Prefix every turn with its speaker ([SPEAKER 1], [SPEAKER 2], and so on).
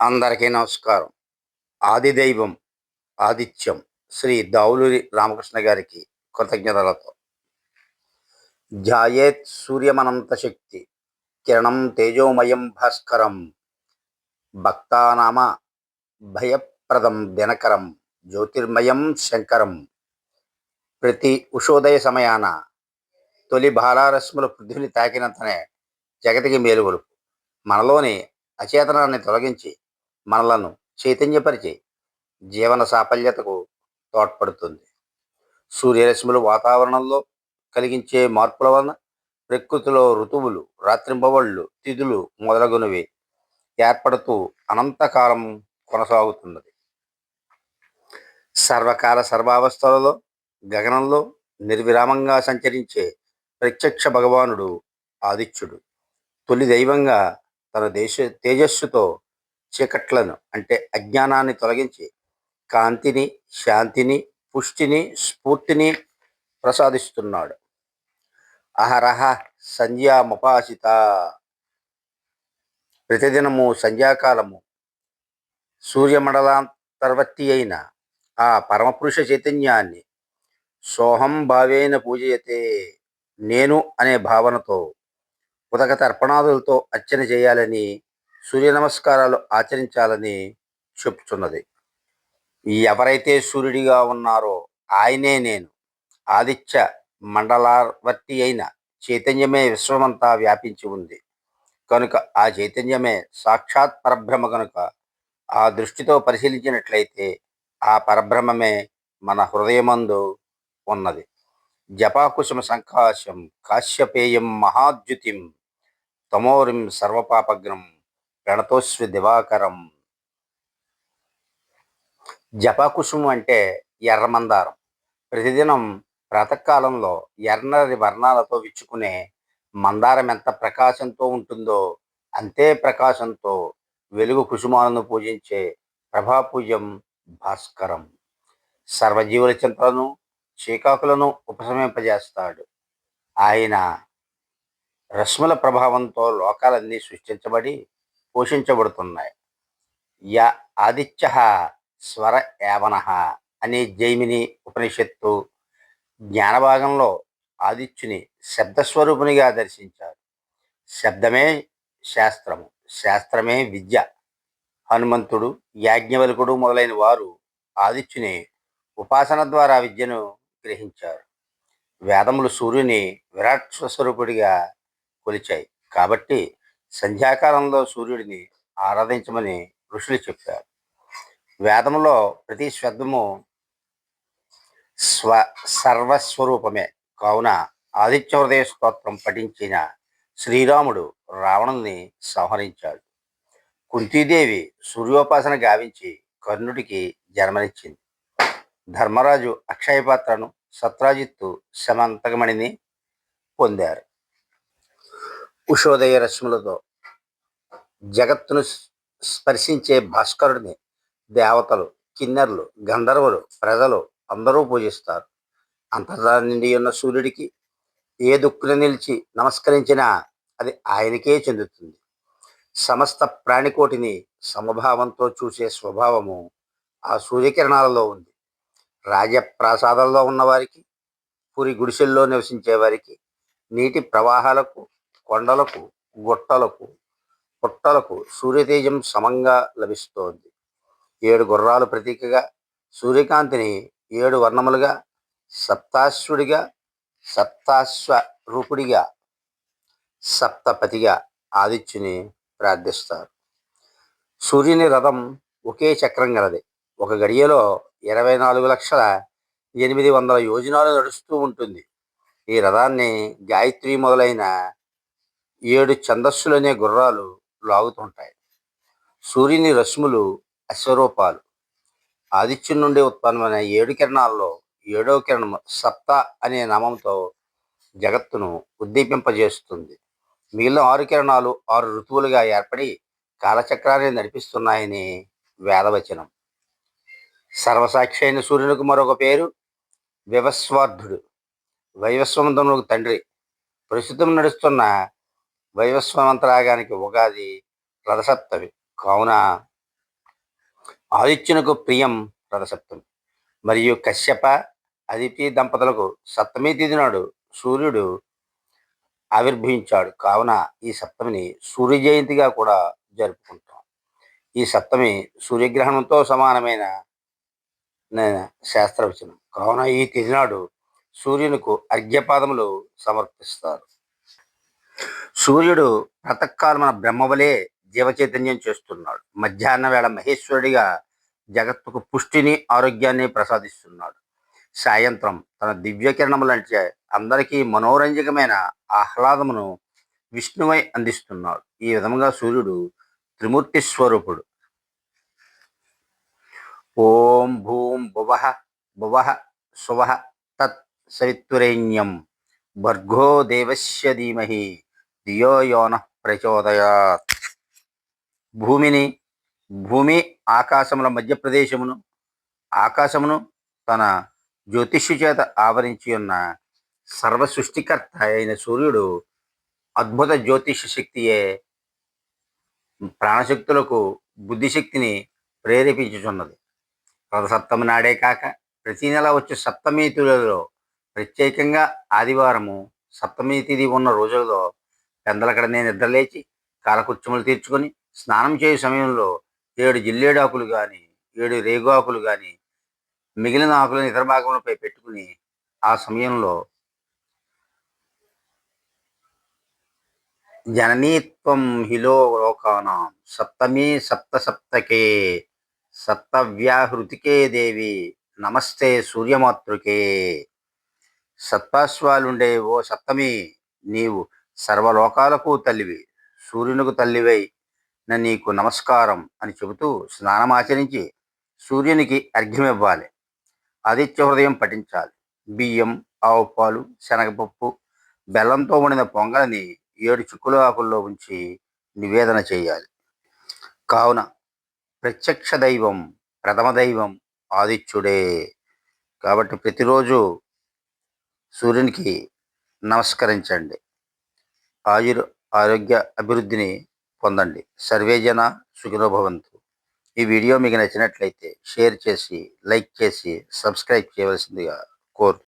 [SPEAKER 1] అందరికీ నమస్కారం. ఆదిదైవం ఆదిత్యం శ్రీ దావులూరి రామకృష్ణ గారికి కృతజ్ఞతలతో. ధ్యాయేత్ సూర్యమనంత శక్తి కిరణం తేజోమయం భాస్కరం భక్తానామ భయప్రదం దినకరం జ్యోతిర్మయం శంకరం. ప్రతి ఉషోదయ సమయాన తొలి భారారశ్ములు పృథ్వీని తాకినంతనే జగతికి మేలుగొలుపు మనలోని అచేతనాన్ని తొలగించి మనలను చైతన్యపరిచి జీవన సాఫల్యతకు తోడ్పడుతుంది. సూర్యరశ్మిలు వాతావరణంలో కలిగించే మార్పుల వలన ప్రకృతిలో ఋతువులు రాత్రింబవళ్ళు తిథులు మొదలగునవి ఏర్పడుతూ అనంతకాలం కొనసాగుతున్నది. సర్వకాల సర్వావస్థలలో గగనంలో నిర్విరామంగా సంచరించే ప్రత్యక్ష భగవానుడు ఆదిత్యుడు. తొలి దైవంగా తన దేశ తేజస్సుతో చీకట్లను అంటే అజ్ఞానాన్ని తొలగించి కాంతిని శాంతిని పుష్టిని స్ఫూర్తిని ప్రసాదిస్తున్నాడు. అహరహ సంధ్యాముపాసిత. ప్రతిదినము సంధ్యాకాలము సూర్యమండలాంతర్వర్తి అయిన ఆ పరమపురుష చైతన్యాన్ని సోహం భావేన పూజయతే. నేను అనే భావనతో ఉదక తర్పణాదులతో అర్చన చేయాలని సూర్య నమస్కారాలు ఆచరించాలని చెప్తున్నది. ఎవరైతే సూర్యుడిగా ఉన్నారో ఆయనే నేను. ఆదిత్య మండలావర్తి అయిన చైతన్యమే విశ్వమంతా వ్యాపించి ఉంది. కనుక ఆ చైతన్యమే సాక్షాత్ పరబ్రహ్మ కనుక ఆ దృష్టితో పరిశీలించినట్లయితే ఆ పరబ్రహ్మమే మన హృదయమందు ఉన్నది. జపాకుశమ సంకాశం కాశ్యపేయం మహాద్యుతిం తమోరిం సర్వపాపగ్నం ప్రణతోస్వి దివాకరం. జపాకుసుము అంటే ఎర్రమందారం. ప్రతిదినం ప్రాతకాలంలో ఎర్రని వర్ణాలతో విచ్చుకునే మందారం ఎంత ప్రకాశంతో ఉంటుందో అంతే ప్రకాశంతో వెలుగు కుసుమాలను పూజించే ప్రభాపూజ్యం భాస్కరం. సర్వజీవుల చింతలను చీకాకులను ఉపశమింపజేస్తాడు. ఆయన రశ్ముల ప్రభావంతో లోకాలన్నీ సృష్టించబడి పోషించబడుతున్నాయి. య ఆదిత్య స్వర యావన అనే జైమిని ఉపనిషత్తు జ్ఞానభాగంలో ఆదిత్యుని శబ్దస్వరూపునిగా దర్శించారు. శబ్దమే శాస్త్రము శాస్త్రమే విద్య. హనుమంతుడు యాజ్ఞవల్కుడు మొదలైన వారు ఆదిత్యుని ఉపాసన ద్వారా విద్యను గ్రహించారు. వేదములు సూర్యుని విరాట్ స్వస్వరూపుడిగా కొలిచాయి. కాబట్టి సంధ్యాకాలంలో సూర్యుడిని ఆరాధించమని ఋషులు చెప్పారు. వేదములో ప్రతి శబ్దము స్వ సర్వస్వరూపమే. కావున ఆదిత్య హృదయ స్తోత్రం పఠించిన శ్రీరాముడు రావణుని సంహరించాడు. కుంతీదేవి సూర్యోపాసన గావించి కర్ణుడికి జన్మనిచ్చింది. ధర్మరాజు అక్షయ పాత్రను సత్రాజిత్తు శమంతకమణిని పొందారు. ఉషోదయ రశ్ములతో జగత్తును స్పర్శించే భాస్కరుడిని దేవతలు కిన్నెర్లు గంధర్వులు ప్రజలు అందరూ పూజిస్తారు. అంతటా నిండి ఉన్న సూర్యుడికి ఏ దుక్కున నిలిచి నమస్కరించినా అది ఆయనకే చెందుతుంది. సమస్త ప్రాణికోటిని సమభావంతో చూసే స్వభావము ఆ సూర్యకిరణాలలో ఉంది. రాజప్రాసాదాల్లో ఉన్నవారికి పురి గుడిసెల్లో నివసించే వారికి నీటి ప్రవాహాలకు కొండలకు గుట్టలకు పుట్టలకు సూర్యతేజం సమంగా లభిస్తోంది. ఏడు గుర్రాలు ప్రతీకగా సూర్యకాంతిని ఏడు వర్ణములుగా సప్తాశ్వుడిగా సప్తాశ్వ రూపుడిగా సప్తపతిగా ఆదిత్యుని ప్రార్థిస్తారు. సూర్యుని రథం ఒకే చక్రం గలది. ఒక గడియలో ఇరవై నాలుగు లక్షల ఎనిమిది వందల యోజనాలు నడుస్తూ ఉంటుంది. ఈ రథాన్ని గాయత్రి మొదలైన ఏడు ఛందస్సులనే గుర్రాలు లాగుతుంటాయి. సూర్యుని రశ్ములు అశ్వరూపాలు. ఆదిత్యం నుండి ఉత్పన్నమైన ఏడు కిరణాల్లో ఏడవ కిరణం సప్త అనే నామంతో జగత్తును ఉద్దీపింపజేస్తుంది. మిగిలిన ఆరు కిరణాలు ఆరు ఋతువులుగా ఏర్పడి కాలచక్రాన్ని నడిపిస్తున్నాయని వేదవచనం. సర్వసాక్షి అయిన సూర్యునికి మరొక పేరు వివస్వార్థుడు. వైవస్వంతునికి తండ్రి. ప్రస్తుతం నడుస్తున్న వైవస్వంతరాగానికి ఉగాది రథసప్తమి. కావున ఆదిత్యునకు ప్రియం రథసప్తమి. మరియు కశ్యప అదితి దంపతులకు సప్తమి తిథి నాడు సూర్యుడు ఆవిర్భవించాడు. కావున ఈ సప్తమిని సూర్య జయంతిగా కూడా జరుపుకుంటాం. ఈ సప్తమి సూర్యగ్రహణంతో సమానమైన శాస్త్రవచనం. కావున ఈ తిథి నాడు సూర్యునికు అర్ఘ్యపాదములు సమర్పిస్తారు. సూర్యుడు మన బ్రహ్మవలే జీవచైతన్యం చేస్తున్నాడు. మధ్యాహ్న వేళ మహేశ్వరుడిగా జగత్తుకు పుష్టిని ఆరోగ్యాన్ని ప్రసాదిస్తున్నాడు. సాయంత్రం తన దివ్యకిరణములంటే అందరికీ మనోరంజకమైన ఆహ్లాదమును విష్ణువై అందిస్తున్నాడు. ఈ విధంగా సూర్యుడు త్రిమూర్తి స్వరూపుడు. ఓం భూం భువ భువ శువ తత్ సవిత్వరేణ్యం భర్గో దేవస్య ధీమహి. దియో యోన ప్రచోదయాత్ భూమిని భూమి ఆకాశముల మధ్య ప్రదేశమును ఆకాశమును తన జ్యోతిష్యు చేత ఆవరించి ఉన్న సర్వ సృష్టికర్త అయిన సూర్యుడు అద్భుత జ్యోతిష్య శక్తియే ప్రాణశక్తులకు బుద్ధిశక్తిని ప్రేరేపించుచున్నది. రథసప్తమి నాడే కాక ప్రతి నెల వచ్చే సప్తమి తిథులలో ప్రత్యేకంగా ఆదివారము సప్తమి తిథి ఉన్న రోజులలో పెందలకడనే నిద్రలేచి కాలకుత్యములు తీర్చుకొని స్నానం చేయు సమయంలో ఏడు జిల్లేడాకులు కానీ ఏడు రేగు ఆకులు కానీ మిగిలిన ఆకులను ఇతర భాగంలోపై పెట్టుకుని ఆ సమయంలో జననీత్వం హిలో లోకానాం. సప్తమి సప్త సప్తకే సప్తవ్యాహృతికే దేవి నమస్తే సూర్యమాతృకే. సత్పాశ్వాలుండే ఓ సప్తమి నీవు సర్వలోకాలకు తల్లివి సూర్యునికి తల్లివై నీకు నమస్కారం అని చెబుతూ స్నానమాచరించి సూర్యునికి అర్ఘ్యమివ్వాలి. ఆదిత్య హృదయం పఠించాలి. బియ్యం ఆవు పాలు శనగపప్పు బెల్లంతో వండిన పొంగలని ఏడు చిక్కుల ఆకుల్లో ఉంచి నివేదన చేయాలి. కావున ప్రత్యక్ష దైవం ప్రథమ దైవం ఆదిత్యుడే. కాబట్టి ప్రతిరోజు సూర్యునికి నమస్కరించండి. ఆయుర్ ఆరోగ్య అభివృద్ధిని పొందండి. సర్వేజన సుఖినోభవంతు ఈ వీడియో మీకు నచ్చినట్లయితే షేర్ చేసి లైక్ చేసి సబ్స్క్రైబ్ చేయవలసిందిగా కోరు